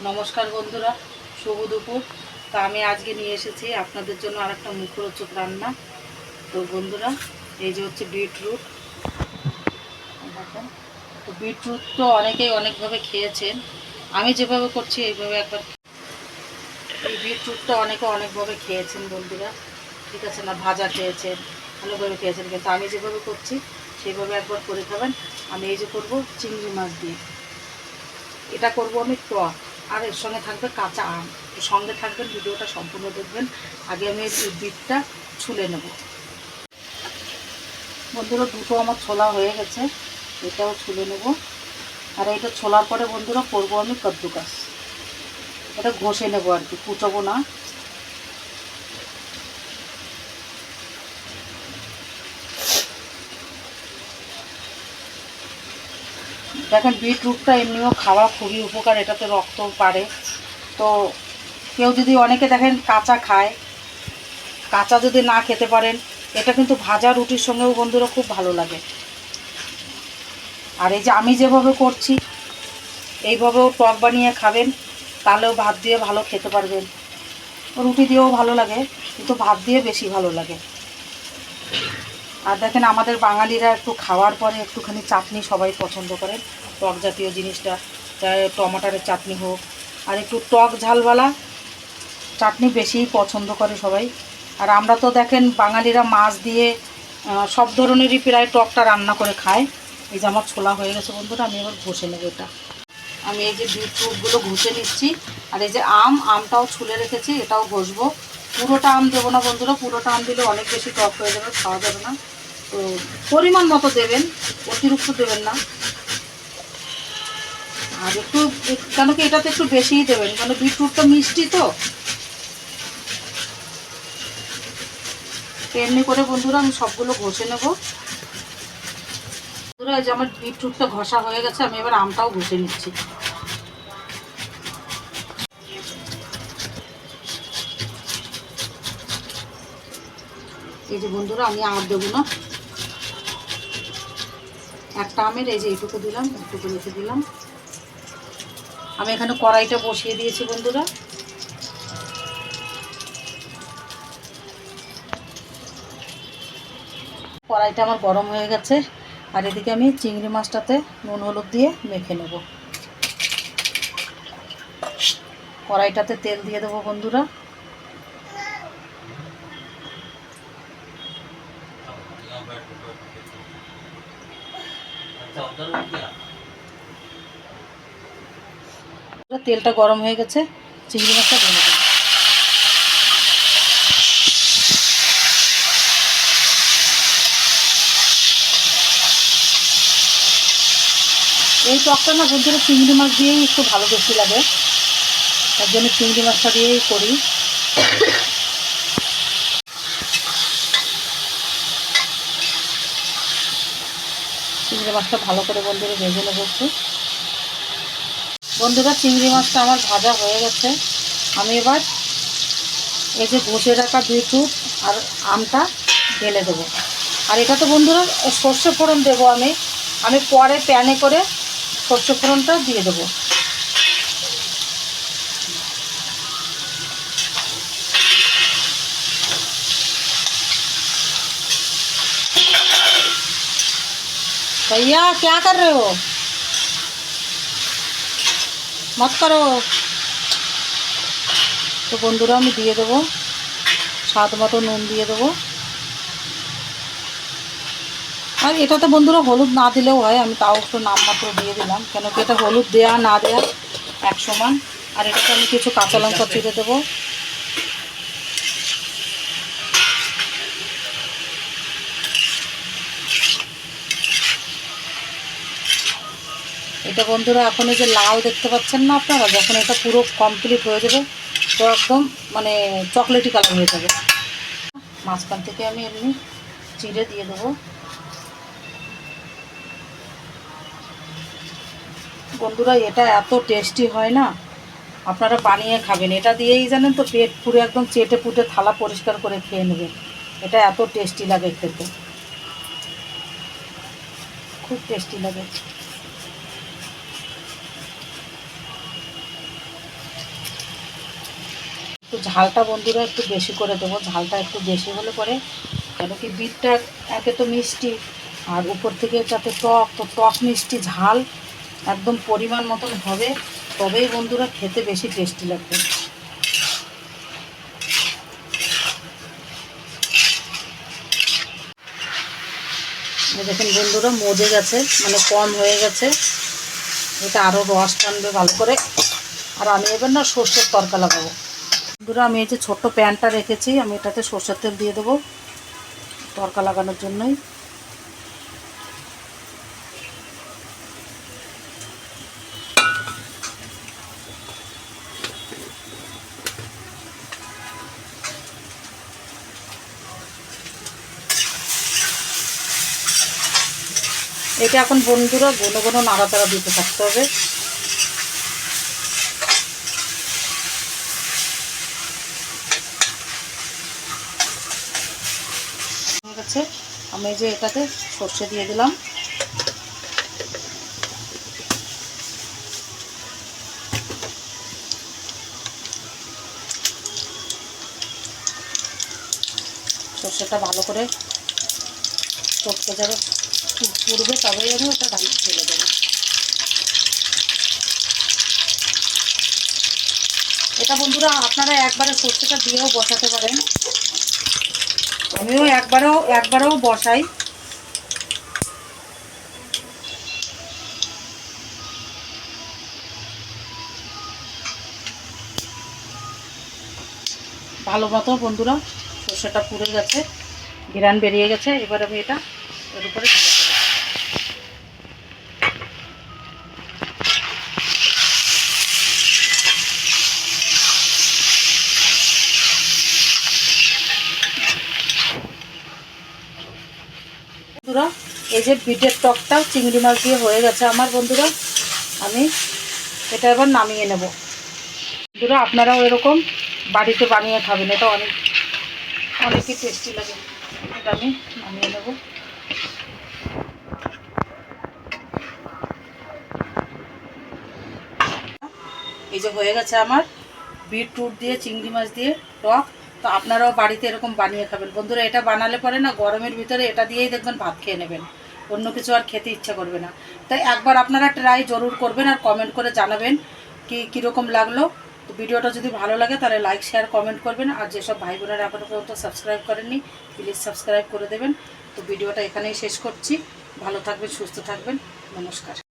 নমস্কার বন্ধুরা, শুভ দুপুর। তা আমি আজকে নিয়ে এসেছি আপনাদের জন্য আর একটা মুখরোচক রান্না। তো বন্ধুরা, এই যে হচ্ছে বিটরুট। তো বিটরুট তো অনেকেই অনেকভাবে খেয়েছেন। আমি যেভাবে করছি, এইভাবে একবার এই বিটরুটটা অনেকে অনেকভাবে খেয়েছেন বন্ধুরা। ঠিক আছে না, ভাজা খেয়েছেন অনেকভাবে খেয়েছেন। কিন্তু আমি যেভাবে করছি সেইভাবে একবার করে খাবেন। আমি এই যে করব চিংড়ি মাছ দিয়ে। এটা করব আমি টক। আর এর সঙ্গে থাকবে কাঁচা আম। সঙ্গে থাকবেন ভিডিওটা সম্পূর্ণ দেখবেন। আগে আমি এই বিটটা ছুলে নেব। বন্ধুরা, দুটো আমার ছোলা হয়ে গেছে। এটাও ছুলে নেব। আর এটা ছোলার পরে বন্ধুরা, করব আমি কদ্দুকাস। এটা ঘষে নেব আর কি, কুচবো না। দেখেন বিটরুটটা এমনিও খাওয়া খুবই উপকার, এটাতে রক্ত পারে। তো কেউ যদি অনেকে দেখেন কাঁচা খায়, কাঁচা যদি না খেতে পারেন, এটা কিন্তু ভাজা রুটির সঙ্গেও বন্ধুরা খুব ভালো লাগে। আর এই যে আমি যেভাবে করছি, এইভাবেও টক বানিয়ে খাবেন, তাহলেও ভাত দিয়ে ভালো খেতে পারবেন। রুটি দিয়েও ভালো লাগে, কিন্তু ভাত দিয়ে বেশি ভালো লাগে। আর দেখেন, আমাদের বাঙালিরা একটু খাওয়ার পরে একটুখানি চাটনি সবাই পছন্দ করেন। টক জাতীয় জিনিসটা চাই টমাটারের চাটনি হোক। আর একটু টক ঝালওয়ালা চাটনি বেশিই পছন্দ করে সবাই। আর আমরা তো দেখেন, বাঙালিরা মাছ দিয়ে সব ধরনেরই প্রায় টকটা রান্না করে খায়। এই যে আমার ছোলা হয়ে গেছে বন্ধুরা, আমি এবার ঘষে নেব এটা। আমি এই যে বিটরুটগুলো ঘষে নিচ্ছি, আর এই যে আম, আমটাও ছুলে রেখেছি, এটাও ঘষবো। পুরোটা আম দেবো না বন্ধুরা, পুরোটা আম দিলে অনেক বেশি টক হয়ে যাবে, খাওয়া যাবে না। তো পরিমাণ মতো দেবেন, অতিরিক্ত দেবেন না। আর একটু কেন কি এটাতে একটু বেশিই দেবেন কারণ বিটরুটটা মিষ্টি তো। এমনি করে বন্ধুরা আমি সবগুলো ঘষে নেব। বন্ধুরা, এই যে আমার বিটরুটটা ঘষা হয়ে গেছে, আমি এবার আমটাও ঘষে নিচ্ছি। এই যে বন্ধুরা, আমি আর দেবো না। একটা আমের, এই যে এইটুকু দিলাম একটুকু রেখে দিলাম। আমি এখানে কড়াইটা বসিয়ে দিয়েছি, বন্ধুরা। কড়াইটা আমার গরম হয়ে গেছে, আর এদিকে আমি চিংড়ি মাছটাতে নুন হলুদ দিয়ে মেখে নেব। কড়াইটাতে তেল দিয়ে দেবো, বন্ধুরা। তেলটা গরম হয়ে গেছে, চিংড়ি মাছটা ঢেলে দেবো এই টকটা না বন্ধুরা চিংড়ি মাছ দিয়েই একটু ভালো বেশি লাগে। তার জন্য চিংড়ি মাছটা দিয়েই করি। চিংড়ি মাছটা ভালো করে বন্ধুরা ভেজে নেব একটু। বন্ধুরা চিংড়ি মাছটা আমার ভাজা হয়ে গেছে আমি এবার এই যে ঘষে রাখা বিটরুট আর আমটা ঢেলে দেবো আর এটা তো বন্ধুরা সর্ষে ফোড়ন দেবো আমি আমি পরে প্যানে করে সর্ষে ফোড়নটা দিয়ে দেবো भैया क्या कर रहे हो মত করো। তো বন্ধুরা, আমি দিয়ে দেবো। স্বাদ মতো নুন দিয়ে দেবো। আর এটাতে বন্ধুরা হলুদ না দিলেও হয়, আমি তাও একটু নামমাত্র দিয়ে দিলাম। কেন কি এটা হলুদ দেয়া না দেয়া এক সমান আর এটাতে আমি কিছু কাঁচা লঙ্কা চিড়ে দেবো। এটা বন্ধুরা এখন এই যে লাল দেখতে পাচ্ছেন না আপনারা? যখন এটা পুরো কমপ্লিট হয়ে যাবে তো একদম মানে চকলেটি কালার হয়ে যাবে। মাঝখান থেকে আমি এমনি চিড়ে দিয়ে দেবো। বন্ধুরা, এটা এত টেস্টি হয় না? আপনারা বানিয়ে খাবেন। এটা দিয়েই জানেন তো, পেট পুরো একদম চেটে পুটে থালা পরিষ্কার করে খেয়ে নেবেন। এটা এত টেস্টি লাগে খেতে। খুব টেস্টি লাগে। একটু ঝালটা বন্ধুরা একটু বেশি করে দেবো। ঝালটা একটু বেশি হলে পরে কেন কি বিটটা একে তো মিষ্টি, আর উপর থেকে যাতে টক, তো টক মিষ্টি ঝাল একদম পরিমাণ মতন হবে, তবেই বন্ধুরা খেতে বেশি টেস্টি লাগবে। দেখেন বন্ধুরা মজে গেছে মানে কম হয়ে গেছে। এটা আরও রস টানবে ভালো করে। আর আমি এবার না সর্ষের তরকা লাগাবো। বন্ধুরা আমি এই যে ছোট্ট প্যানটা রেখেছি, আমি এটাতে সর্ষের তেল দিয়ে দেবো তরকা লাগানোর জন্যই। এটা এখন বন্ধুরা ঘন ঘন নাড়াতাড়া দিতে থাকতে হবে। গেছে আমি যে এটাতে সর্ষে দিয়ে দিলাম। সর্ষেটা ভালো করে টপকে যাবে পুড়বে, তবেই আমি ওটা ঢালি ফেলে দেবো। এটা বন্ধুরা, আপনারা একবারে সর্ষেটা দিয়েও বসাতে পারেন। আমিও একবারও একবারও বসাই। ভালো মতো বন্ধুরা, সর্ষেটা পুড়ে গেছে, ঘিরান বেরিয়ে গেছে, এবার আমি এটা এর উপরে ঢেলে দেবো বন্ধুরা এই যে বিটের টকটাও চিংড়ি মাছ দিয়ে হয়ে গেছে আমার বন্ধুরা। আমি এটা এবার নামিয়ে নেব। বন্ধুরা, আপনারাও এরকম বাড়িতে বানিয়ে খাবেন, এটা অনেক, অনেকই টেস্টি লাগে। এটা আমি নামিয়ে নেব। এই যে হয়ে গেছে আমার বিটরুট দিয়ে, চিংড়ি মাছ দিয়ে টক। তো আপনারাও বাড়িতে এরকম বানিয়ে খাবেন। বন্ধুরা, এটা বানালে পরে না গরমের ভিতরে এটা দিয়েই দেখবেন ভাত খেয়ে নেবেন। অন্য কিছু আর খেতে ইচ্ছা করবে না। তাই একবার আপনারা ট্রাই জরুর করবেন আর কমেন্ট করে জানাবেন কি, কীরকম লাগল। তো ভিডিওটা যদি ভালো লাগে তাহলে লাইক শেয়ার কমেন্ট করবেন। আর যেসব ভাই বোনেরা এখনও পর্যন্ত সাবস্ক্রাইব করেননি প্লিজ সাবস্ক্রাইব করে দেবেন। তো ভিডিওটা এখানেই শেষ করছি। ভালো থাকবেন, সুস্থ থাকবেন। নমস্কার।